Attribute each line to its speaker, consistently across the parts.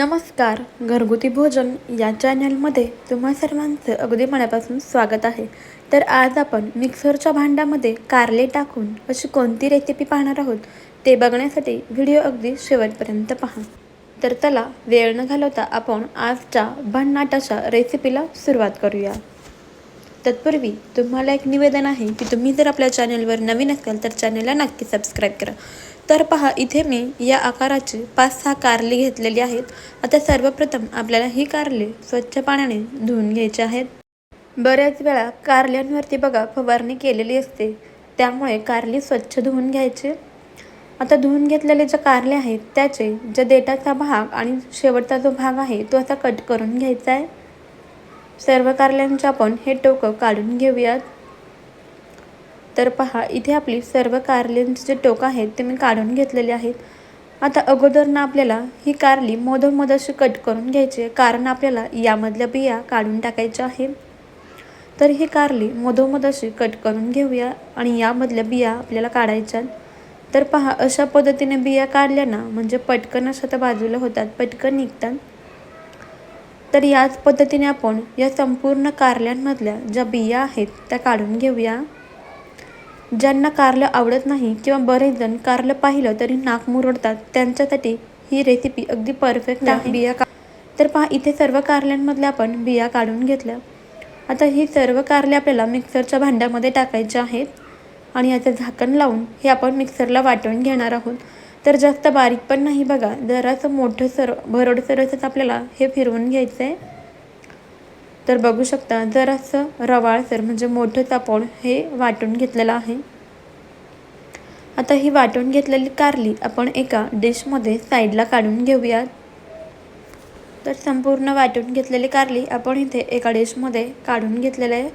Speaker 1: नमस्कार घरगुती भोजन या चॅनलमध्ये तुम्हा सर्वांचं अगदी मनापासून स्वागत आहे. तर आज आपण मिक्सरच्या भांड्यामध्ये कारले टाकून अशी कोणती रेसिपी पाहणार आहोत ते बघण्यासाठी व्हिडिओ अगदी शेवटपर्यंत पहा. तर चला वेळ न घालवता आपण आजच्या भन्नाटाच्या रेसिपीला सुरुवात करूया. तत्पूर्वी तुम्हाला एक निवेदन आहे की तुम्ही जर आपल्या चॅनलवर नवीन असाल तर चॅनलला नक्की सबस्क्राईब करा. तर पहा इथे मी या आकाराची पाच सहा कारली घेतलेली आहेत. आता सर्वप्रथम आपल्याला ही कारली स्वच्छ पाण्याने धुवून घ्यायची आहेत. बऱ्याच वेळा कारल्यांवरती बघा फवारणी केलेली असते. त्यामुळे कारली स्वच्छ धुवून घ्यायचे. आता धुवून घेतलेले जे कारले आहेत त्याचे ज्या देठाचा भाग आणि शेवटचा जो भाग आहे तो असा कट करून घ्यायचा आहे. सर्व कारल्यांचे आपण हे टोकं काढून घेऊयात. तर पहा इथे आपली सर्व कारलींचे जे टोक आहेत ते मी काढून घेतलेले आहेत. आता अगोदर ना आपल्याला ही कारली मोधोमोध अशी कट करून घ्यायची कारण आपल्याला यामधल्या बिया काढून टाकायच्या आहे तर ही कारली मधोमध अशी कट करून घेऊया आणि यामधल्या बिया आपल्याला काढायच्या तर पहा अशा पद्धतीने बिया काढल्या ना म्हणजे पटकन अशा त्या बाजूला होतात पटकन निघतात. तर याच पद्धतीने आपण या संपूर्ण कारल्यांमधल्या ज्या बिया आहेत त्या काढून घेऊया. ज्यांना कारलं आवडत नाही किंवा बरेच जण कारलं पाहिलं तरी नाक मुरडतात त्यांच्यासाठी ही रेसिपी अगदी परफेक्ट आहे. बिया का तर पहा इथे सर्व कारल्यांमधल्या आपण बिया काढून घेतल्या आता ही सर्व कारले आपल्याला मिक्सरच्या भांड्यामध्ये टाकायचे आहेत आणि याचं झाकण लावून हे आपण मिक्सरला वाटून घेणार आहोत. तर जास्त बारीक पण नाही बघा जरासं मोठं सर भरडसर असंच आपल्याला हे फिरवून घ्यायचं आहे तर बघू शकता जरासं रवाळसर म्हणजे मोठं आपण हे वाटून घेतलेलं आहे. आता ही वाटून घेतलेली कारली आपण एका डिशमध्ये साईडला काढून घेऊयात. तर संपूर्ण वाटून घेतलेली कारली आपण इथे एका डिशमध्ये काढून घेतलेलं आहे.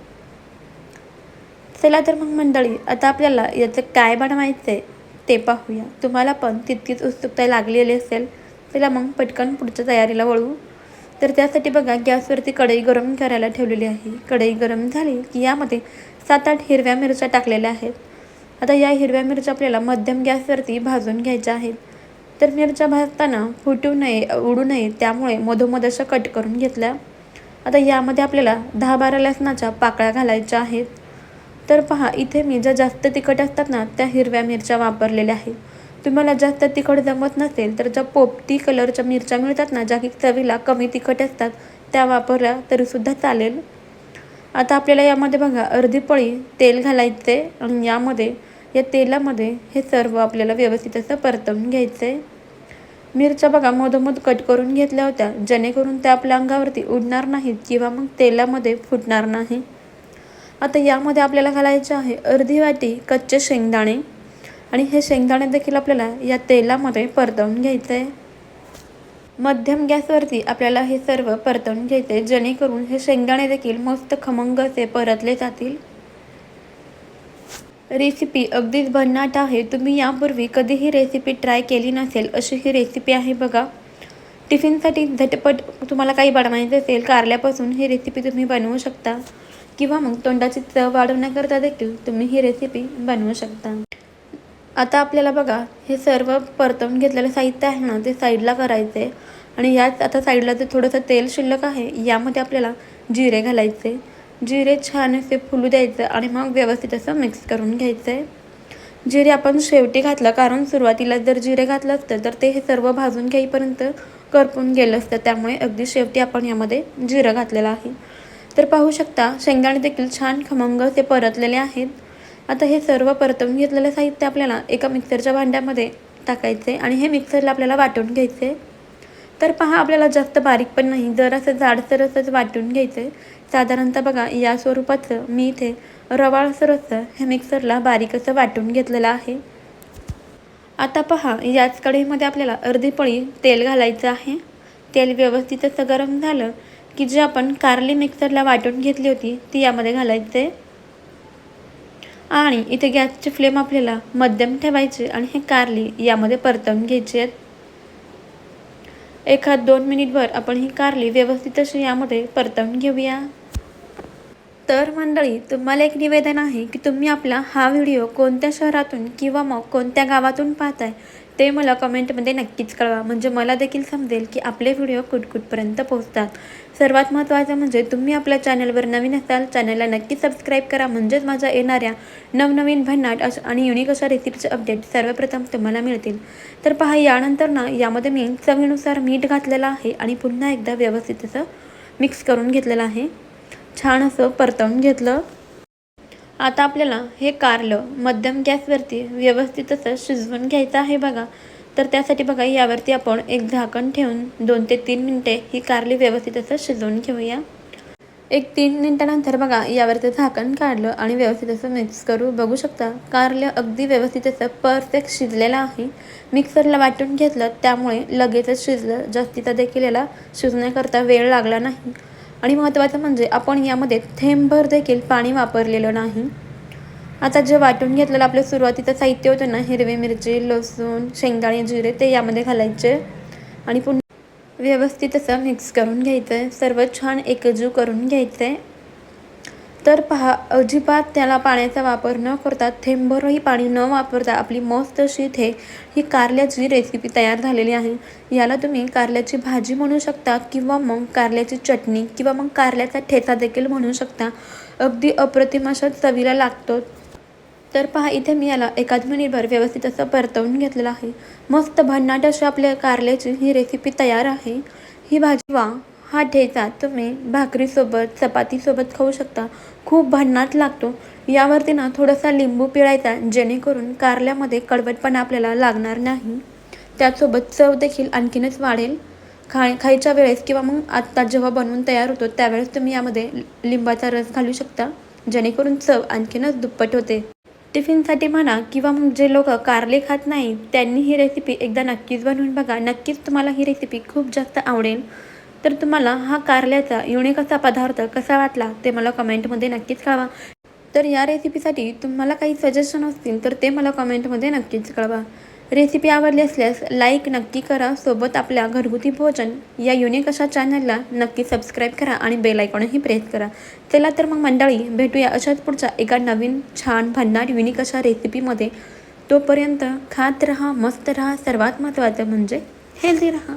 Speaker 1: चला तर मग मंडळी आता आपल्याला याचं काय बनवायचं आहे ते पाहूया. तुम्हाला पण तितकीच उत्सुकता लागलेली असेल चला मग पटकन पुढच्या तयारीला वळू. तर त्यासाठी बघा गॅसवरती कढई गरम करायला ठेवलेली आहे. कढई गरम झाली की यामध्ये सात आठ हिरव्या मिरच्या टाकलेल्या आहेत. आता या हिरव्या मिरच्या आपल्याला मध्यम गॅसवरती भाजून घ्यायच्या आहेत. तर मिरच्या भाजताना फुटू नये उडू नये त्यामुळे मधोमध अशा कट करून घेतल्या. आता यामध्ये आपल्याला दहा बारा लसणाच्या पाकळ्या घालायच्या आहेत. तर पहा इथे मी ज्या जास्त तिखट असतात ना त्या हिरव्या मिरच्या वापरलेल्या आहेत. तुम्हाला जास्त तिखट जमत नसेल तर ज्या पोपटी कलरच्या मिरच्या मिळतात ना ज्या की चवीला कमी तिखट असतात त्या वापरल्या तरीसुद्धा चालेल. आता आपल्याला यामध्ये बघा अर्धी पळी तेल घालायचे आणि यामध्ये या तेलामध्ये हे सर्व आपल्याला व्यवस्थित असं परतवून घ्यायचं. आहे मिरच्या बघा मधोमध कट करून घेतल्या होत्या. जेणेकरून त्या आपल्या अंगावरती उडणार नाहीत किंवा मग तेलामध्ये फुटणार नाही. आता यामध्ये आपल्याला घालायचे आहे अर्धी वाटी कच्चे शेंगदाणे. आणि हे शेंगदाणे देखील आपल्याला या तेलामध्ये परतवून घ्यायचं आहे मध्यम गॅसवरती आपल्याला हे सर्व परतवून घ्यायचे आहे जेणेकरून हे शेंगदाणे देखील मस्त खमंग असे परतले जातील. रेसिपी अगदीच भन्नाट आहे. तुम्ही यापूर्वी कधीही रेसिपी ट्राय केली नसेल अशी ही रेसिपी आहे बघा. टिफिनसाठी झटपट तुम्हाला काही बनवायचं असेल कारल्यापासून ही रेसिपी तुम्ही बनवू शकता. किंवा मग तोंडाची चव वाढवण्याकरता देखील तुम्ही ही रेसिपी बनवू शकता. आता आपल्याला बघा हे सर्व परतवून घेतलेलं साहित्य आहे ना ते साईडला करायचं आहे आणि याच आता साईडला जे थोडंसं तेल शिल्लक आहे यामध्ये आपल्याला जिरे घालायचे. जिरे छान असे फुलू द्यायचं आणि मग व्यवस्थित असं मिक्स करून घ्यायचं आहे जिरे आपण शेवटी घातलं कारण सुरुवातीला जर जिरे घातलं असतं तर ते हे सर्व भाजून घेईपर्यंत करपून गेलं असतं. त्यामुळे अगदी शेवटी आपण यामध्ये जिरं घातलेलं आहे. तर पाहू शकता शेंगदाणे देखील छान खमंग ते परतलेले आहेत. आता हे सर्व परतवून घेतलेलं साहित्य आपल्याला एका मिक्सरच्या भांड्यामध्ये टाकायचे आणि हे मिक्सरला आपल्याला वाटून घ्यायचे. तर पहा आपल्याला जास्त बारीक पण नाही जर असं जाडसर असंच वाटून घ्यायचं. आहे साधारणतः बघा या स्वरूपाचं मी इथे रवाळसर असं हे मिक्सरला बारीक असं वाटून घेतलेलं आहे. आता पहा याच कढईमध्ये आपल्याला अर्धी पळी तेल घालायचं आहे. तेल व्यवस्थित असं गरम झालं की जे आपण कारली मिक्सरला वाटून घेतली होती ती यामध्ये घालायचं. आहे आणि इथे गॅसची फ्लेम आपल्याला मध्यम ठेवायची आणि हे कारली यामध्ये परतवून घ्यायची आहेत. एखाद दोन मिनिटभर आपण ही कारली व्यवस्थित अशी यामध्ये परतवून घेऊया. तर मंडळी तुम्हाला एक निवेदन आहे की तुम्ही आपला हा व्हिडिओ कोणत्या शहरातून किंवा मग कोणत्या गावातून पाहताय ते मला कमेंटमध्ये नक्कीच कळवा. म्हणजे मला देखील समजेल की आपले व्हिडिओ कुठकुठपर्यंत पोहोचतात. सर्वात महत्त्वाचं म्हणजे तुम्ही आपल्या चॅनलवर नवीन असाल चॅनलला नक्की सबस्क्राईब करा. म्हणजेच माझ्या येणाऱ्या नवनवीन भन्नाट अशा आणि युनिक अशा रेसिपीचे अपडेट सर्वप्रथम तुम्हाला मिळतील. तर पहा यानंतर ना यामध्ये मी चवीनुसार मीठ घातलेलं आहे आणि पुन्हा एकदा व्यवस्थित असं मिक्स करून घेतलेलं आहे. छान असं परतवून घेतलं. आता आपल्याला हे कारलं मध्यम गॅसवरती व्यवस्थित असं शिजवून घ्यायचं आहे बघा. तर त्यासाठी बघा यावरती आपण एक झाकण ठेवून दोन ते तीन मिनटे ही कारली व्यवस्थित असं शिजवून घेऊया. एक तीन मिनटानंतर बघा यावरती झाकण काढलं आणि व्यवस्थित असं मिक्स करू. बघू शकता कारलं अगदी व्यवस्थित असं परफेक्ट शिजलेलं आहे. मिक्सरला वाटून घेतलं त्यामुळे लगेचच शिजलं. जास्तीचा देखील याला शिजण्याकरता वेळ लागला नाही. आणि महत्त्वाचं म्हणजे आपण यामध्ये थेंबभर देखील पाणी वापरलेलं नाही. आता जे वाटून घेतलेलं आपलं सुरुवातीचं साहित्य होतं ना हिरवी मिरची लसूण शेंगदाणे जिरे ते यामध्ये घालायचे. आणि पुन्हा व्यवस्थित असं मिक्स करून घ्यायचं. आहे सर्व छान एकजीव करून घ्यायचं. आहे तर पहा अजिबात त्याला पाण्याचा वापर न करता थेंबरही पाणी न वापरता आपली मस्त अशी इथे ही कारल्याची रेसिपी तयार झालेली आहे. याला तुम्ही कारल्याची भाजी म्हणू शकता किंवा मग कारल्याची चटणी किंवा मग कारल्याचा ठेचा देखील म्हणू शकता. अगदी अप्रतिम अशा चवीला लागतो. तर पहा इथे मी याला एकाच मिनिटभर व्यवस्थित असं परतवून घेतलेलं आहे. मस्त भन्नाट अशी आपल्या कारल्याची ही रेसिपी तयार आहे. ही भाजी वा हा ठेचा तुम्ही भाकरीसोबत चपातीसोबत खाऊ शकता. खूप भन्नाट लागतो. यावरती ना थोडासा लिंबू पिळायचा जेणेकरून कारल्यामध्ये कडवटपणा आपल्याला लागणार नाही. त्यासोबत चव देखील आणखीनच वाढेल. खा खायच्या वेळेस किंवा मग आत्ता जेव्हा बनवून तयार होतो त्यावेळेस तुम्ही यामध्ये लिंबाचा रस घालू शकता जेणेकरून चव आणखीनच दुप्पट होते. टिफिनसाठी म्हणा किंवा मग जे लोक कारले खात नाही त्यांनी ही रेसिपी एकदा नक्कीच बनवून बघा. नक्कीच तुम्हाला ही रेसिपी खूप जास्त आवडेल. तर तुम्हाला हा कारल्याचा युनिक असा पदार्थ कसा वाटला ते मला कमेंटमध्ये नक्कीच कळवा. तर या रेसिपीसाठी तुम्हाला काही सजेशन असतील तर ते मला कमेंटमध्ये नक्कीच कळवा. रेसिपी आवडली असल्यास लाईक नक्की करा. सोबत आपल्या घरगुती भोजन या युनिक अशा चॅनलला नक्की सबस्क्राईब करा आणि बेल आयकॉनही प्रेस करा. चला तर मग मंडळी भेटूया अशाच पुढच्या एका नवीन छान भन्नाट युनिक अशा रेसिपीमध्ये तोपर्यंत खात रहा मस्त रहा. सर्वात महत्त्वाचं म्हणजे हेल्दी रहा.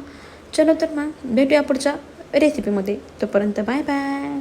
Speaker 1: चलो तर मग भेटूया पुढच्या रेसिपीमध्ये तोपर्यंत बाय बाय